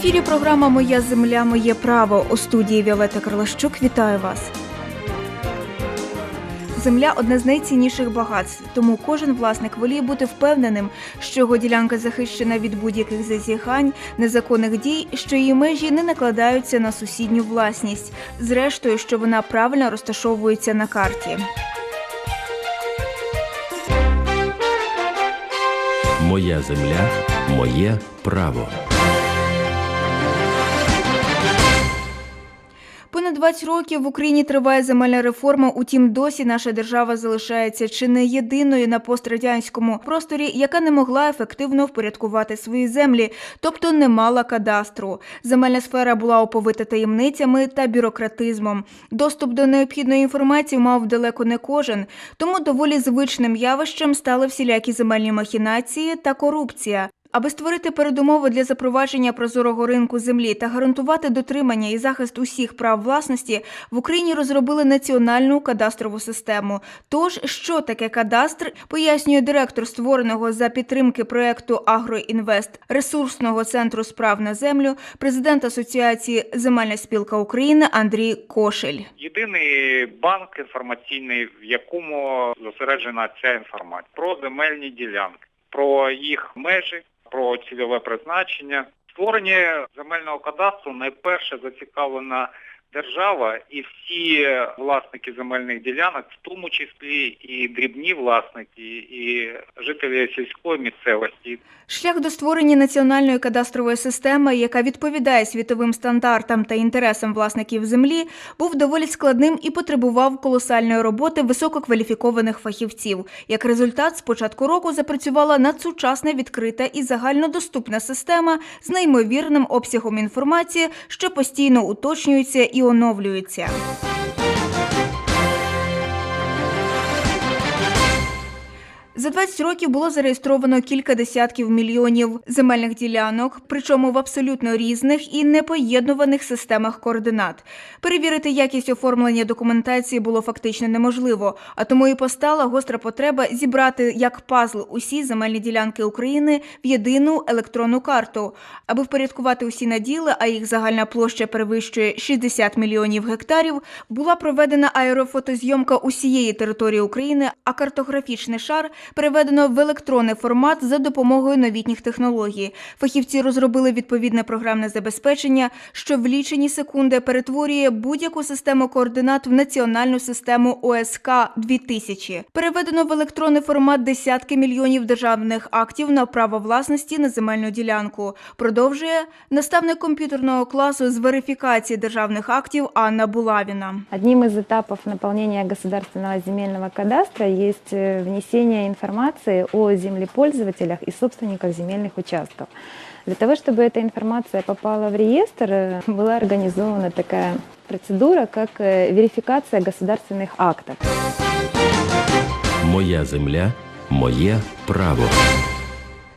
ефірі програма Моя земля, моє право у студії Віолета Карлащук. Вітаю вас. Земля одне з найцінніших багатств, тому кожен власник воліє бути впевненим, що його ділянка захищена від будь-яких зазіхань, незаконних дій, що її межі не накладаються на сусідню власність, зрештою, що вона правильно розташовується на карті. Моя земля, моє право. 20 років в Україні триває земельна реформа. Утім, досі наша держава залишається чи не єдиною на пострадянському просторі, яка не могла ефективно впорядкувати свої землі, тобто не мала кадастру. Земельна сфера була оповита таємницями та бюрократизмом. Доступ до необхідної інформації мав далеко не кожен, тому доволі звичним явищем стали всілякі земельні махінації та корупція. Аби створити передумови для запровадження прозорого ринку землі та гарантувати дотримання і захист усіх прав власності, в Україні розробили національну кадастрову систему. Тож, що таке кадастр, пояснює директор створеного за підтримки проекту Агроінвест ресурсного центру справ на землю, президент Асоціації Земельна спілка України Андрій Кошель. Єдиний банк інформаційний, в якому зосереджена ця інформація про земельні ділянки, про їх межі, про цільове призначення. Створення земельного кадастру найперше зацікавлена держава і всі власники земельних ділянок, в тому числі і дрібні власники, і жителі сільської місцевості, Шлях до створення національної кадастрової системи, яка відповідає світовим стандартам та інтересам власників землі, був доволі складним і потребував колосальної роботи висококваліфікованих фахівців. Як результат, з початку року запрацювала надсучасна відкрита і загальнодоступна система з неймовірним обсягом інформації, що постійно уточнюється і оновлюється. За 20 років було зареєстровано кілька десятків мільйонів земельних ділянок, причому в абсолютно різних і непоєднуваних системах координат. Перевірити якість оформлення документації було фактично неможливо, а тому і постала гостра потреба зібрати як пазл усі земельні ділянки України в єдину електронну карту, аби впорядкувати усі наділи, а їх загальна площа перевищує 60 мільйонів гектарів. Була проведена аерофотозйомка усієї території України, а картографічний шар переведено в електронний формат за допомогою новітніх технологій. Фахівці розробили відповідне програмне забезпечення, що в лічені секунди перетворює будь-яку систему координат в національну систему ОСК 2000 Переведено в електронний формат десятки мільйонів державних актів на право власності на земельну ділянку. Продовжує наставник комп'ютерного класу з верифікації державних актів Анна Булавіна. Одним из этапов наполнения государственного земельного кадастра есть э, внесение информации о землепользователях и собственниках земельных участков. Для того, чтобы эта информация попала в реестр, э, была организована такая процедура, как э, верификация государственных актов. Моя земля, моє право.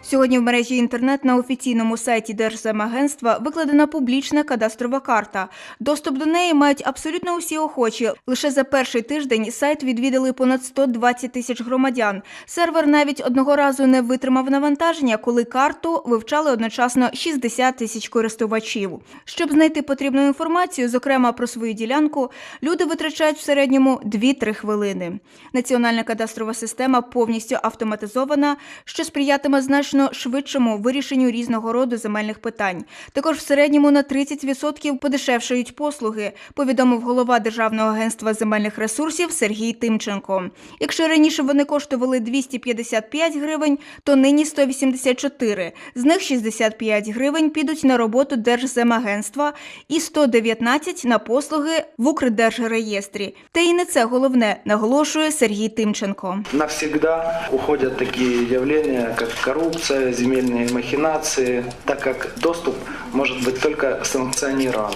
Сьогодні в мережі інтернет на офіційному сайті Держземагентства викладена публічна кадастрова карта. Доступ до неї мають абсолютно усі охочі. Лише за перший тиждень сайт відвідали понад 120 тисяч громадян. Сервер навіть одного разу не витримав навантаження, коли карту вивчали одночасно 60 тисяч користувачів. Щоб знайти потрібну інформацію, зокрема про свою ділянку, люди витрачають в середньому 2-3 хвилини. Національна кадастрова система повністю автоматизована, що сприятиме значно швидшому вирішенню різного роду земельних питань. Також в середньому на 30% подешевшають послуги, повідомив голова Державного агентства земельних ресурсів Сергій Тимченко. Якщо раніше вони коштували 255 гривень, то нині 184. З них 65 гривень підуть на роботу Держземагентства і 119 на послуги в Укрдержреєстрі. Та і не це головне, наголошує Сергій Тимченко. навсегда уходят такие явления, как коррупция, земельные махинации, так как доступ может быть только санкционирован.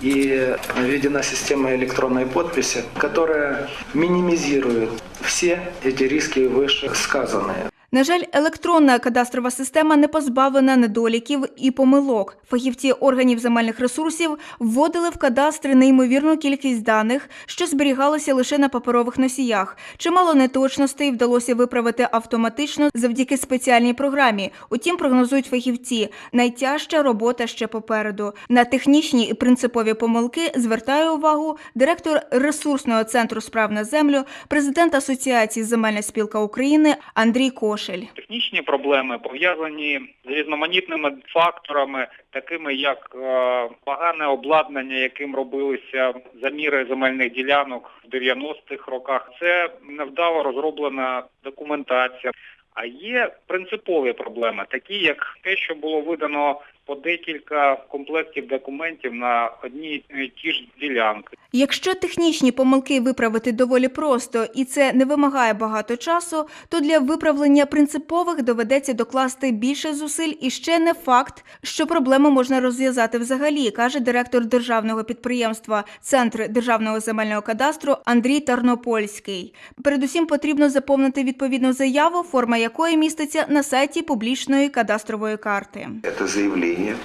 И введена система электронной подписи, которая минимизирует все эти риски вышесказанные. На жаль, електронна кадастрова система не позбавлена недоліків і помилок. Фахівці органів земельних ресурсів вводили в кадастри неймовірну кількість даних, що зберігалися лише на паперових носіях. Чимало неточностей вдалося виправити автоматично завдяки спеціальній програмі. Утім, прогнозують фахівці, найтяжча робота ще попереду. На технічні і принципові помилки звертає увагу директор ресурсного центру справ на землю, президент Асоціації Земельна спілка України Андрій Кошель. Технічні проблеми пов'язані з різноманітними факторами, такими як е, погане обладнання, яким робилися заміри земельних ділянок в 90-х роках. Це невдало розроблена документація. А є принципові проблеми, такі як те, що було видано по декілька комплектів документів на одні ті ж ділянки. Якщо технічні помилки виправити доволі просто і це не вимагає багато часу, то для виправлення принципових доведеться докласти більше зусиль і ще не факт, що проблему можна розв'язати взагалі, каже директор державного підприємства Центр державного земельного кадастру Андрій Тарнопольський. Передусім потрібно заповнити відповідну заяву, форма якої міститься на сайті публічної кадастрової карти. Это заявление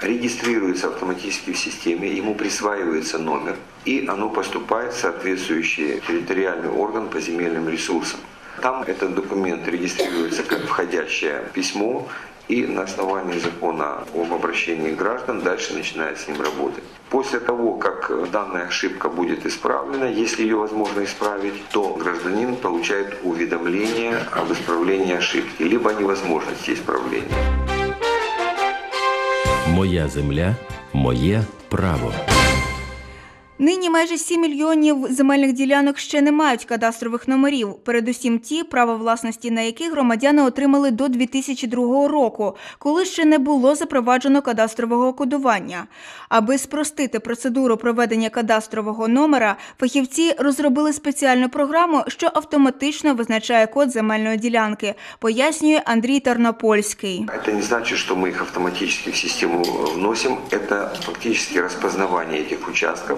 регистрируется автоматически в системе, ему присваивается номер, и оно поступает в соответствующий территориальный орган по земельным ресурсам. Там этот документ регистрируется как входящее письмо, и на основании закона об обращении граждан дальше начинает с ним работать. После того, как данная ошибка будет исправлена, если ее возможно исправить, то гражданин получает уведомление об исправлении ошибки, либо о невозможности исправления. Моя земля, моє право. Нині майже 7 мільйонів земельних ділянок ще не мають кадастрових номерів. Передусім ті, право власності на яких громадяни отримали до 2002 року, коли ще не було запроваджено кадастрового кодування. Аби спростити процедуру проведення кадастрового номера, фахівці розробили спеціальну програму, що автоматично визначає код земельної ділянки, пояснює Андрій Тарнопольський. Это не значит, что мы их автоматически в систему вносим. Это фактически распознавание этих участков.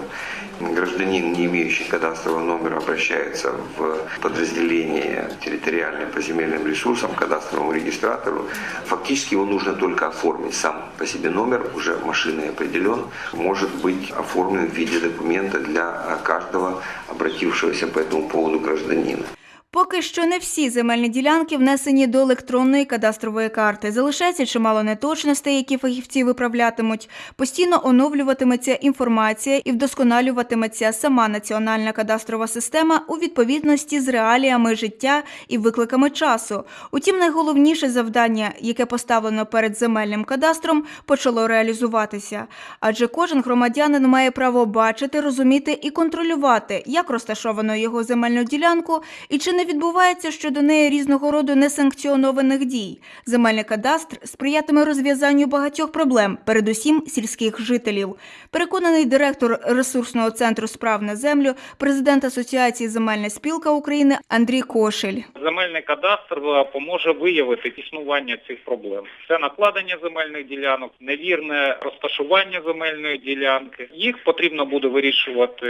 Гражданин, не имеющий кадастрового номера, обращается в подразделение территориальное по земельным ресурсам, кадастровому регистратору. Фактически его нужно только оформить. Сам по себе номер уже машиной определен, может быть оформлен в виде документа для каждого обратившегося по этому поводу гражданина. Поки що не всі земельні ділянки внесені до електронної кадастрової карти. Залишається чимало неточностей, які фахівці виправлятимуть. Постійно оновлюватиметься інформація і вдосконалюватиметься сама національна кадастрова система у відповідності з реаліями життя і викликами часу. Утім, найголовніше завдання, яке поставлено перед земельним кадастром, почало реалізуватися. Адже кожен громадянин має право бачити, розуміти і контролювати, як розташовано його земельну ділянку і чи не відбувається щодо неї різного роду несанкціонованих дій. Земельний кадастр сприятиме розв'язанню багатьох проблем, передусім сільських жителів. Переконаний директор ресурсного центру справ на землю, президент Асоціації Земельна спілка України Андрій Кошель. Земельний кадастр е, поможе виявити існування цих проблем. Це накладення земельних ділянок, невірне розташування земельної ділянки. Їх потрібно буде вирішувати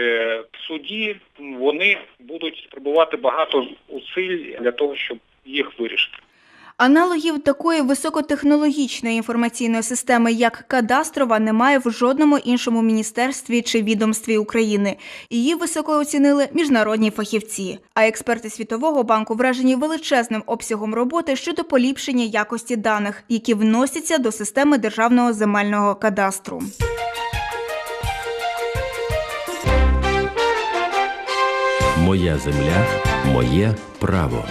в суді. Вони будуть потребувати багато зусиль для того, щоб їх вирішити. Аналогів такої високотехнологічної інформаційної системи, як кадастрова, немає в жодному іншому міністерстві чи відомстві України. Її високо оцінили міжнародні фахівці. А експерти Світового банку вражені величезним обсягом роботи щодо поліпшення якості даних, які вносяться до системи державного земельного кадастру. Моя земля, моє право.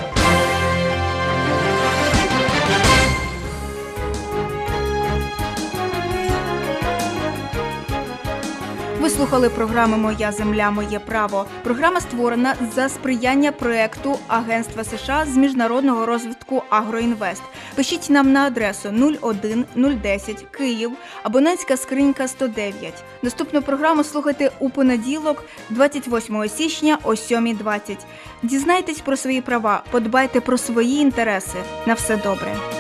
Слухали програму Моя земля, моє право. Програма створена за сприяння проекту Агентства США з міжнародного розвитку Агроінвест. Пишіть нам на адресу 01010 Київ, абонентська скринька 109. Наступну програму слухайте у понеділок, 28 січня о 7.20. Дізнайтесь про свої права, подбайте про свої інтереси. На все добре.